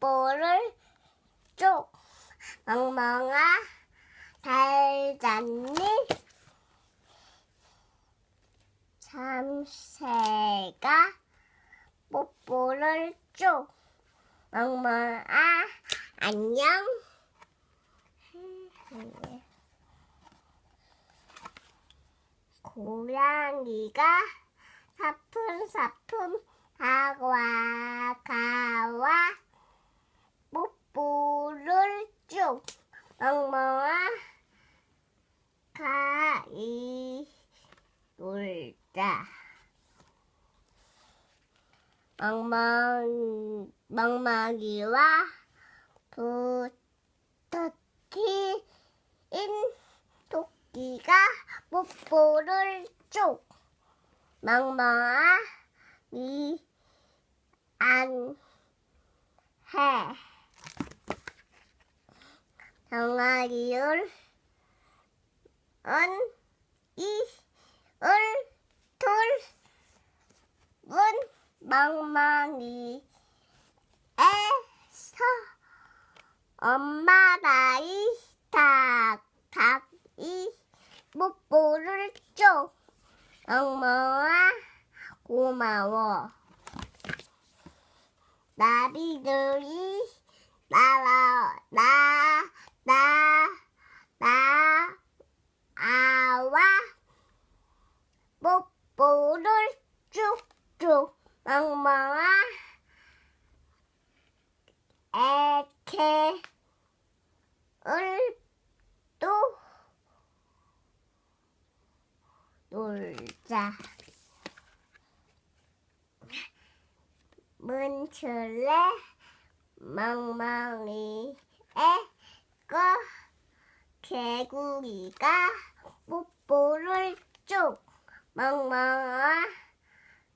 뽀뽀를 쪽 멍멍아 잘 잤니? 참새가 뽀뽀를 쪽 멍멍아 안녕 고양이가 사품사품 다가 멍멍아 가이 놀자 멍멍 멍멍이와 부터티인 토끼가 뽀뽀를 쭉 멍멍아 미안 해. 병아리를 은, 이, 을, 둘, 문, 멍멍이, 에서, 엄마 나이, 닭, 닭이, 뽀뽀를 줘. 멍멍아, 고마워. 나비들이 날아 나, 나, 나, 아와 뽀뽀를 쭉쭉 멍멍아. 애케 을 또 놀자. 문출래? 멍멍이의 거 개구리가 뽀뽀를 쭉. 멍멍아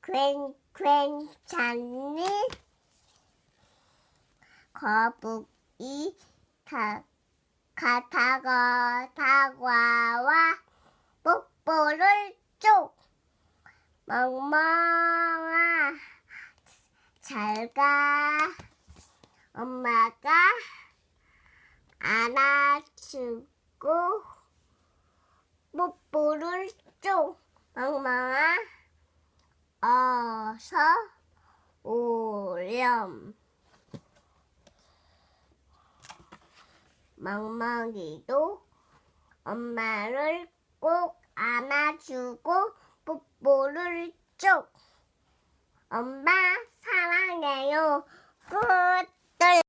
괜, 괜찮니? 거북이 다, 가다가 다가와. 뽀뽀를 쭉 멍멍아 잘가. 엄마가 안아주고 뽀뽀를 줘 멍멍아 어 서 오렴 멍멍이도 엄마를 꼭 안아주고 뽀뽀를 줘 엄마 사랑해요. 끝.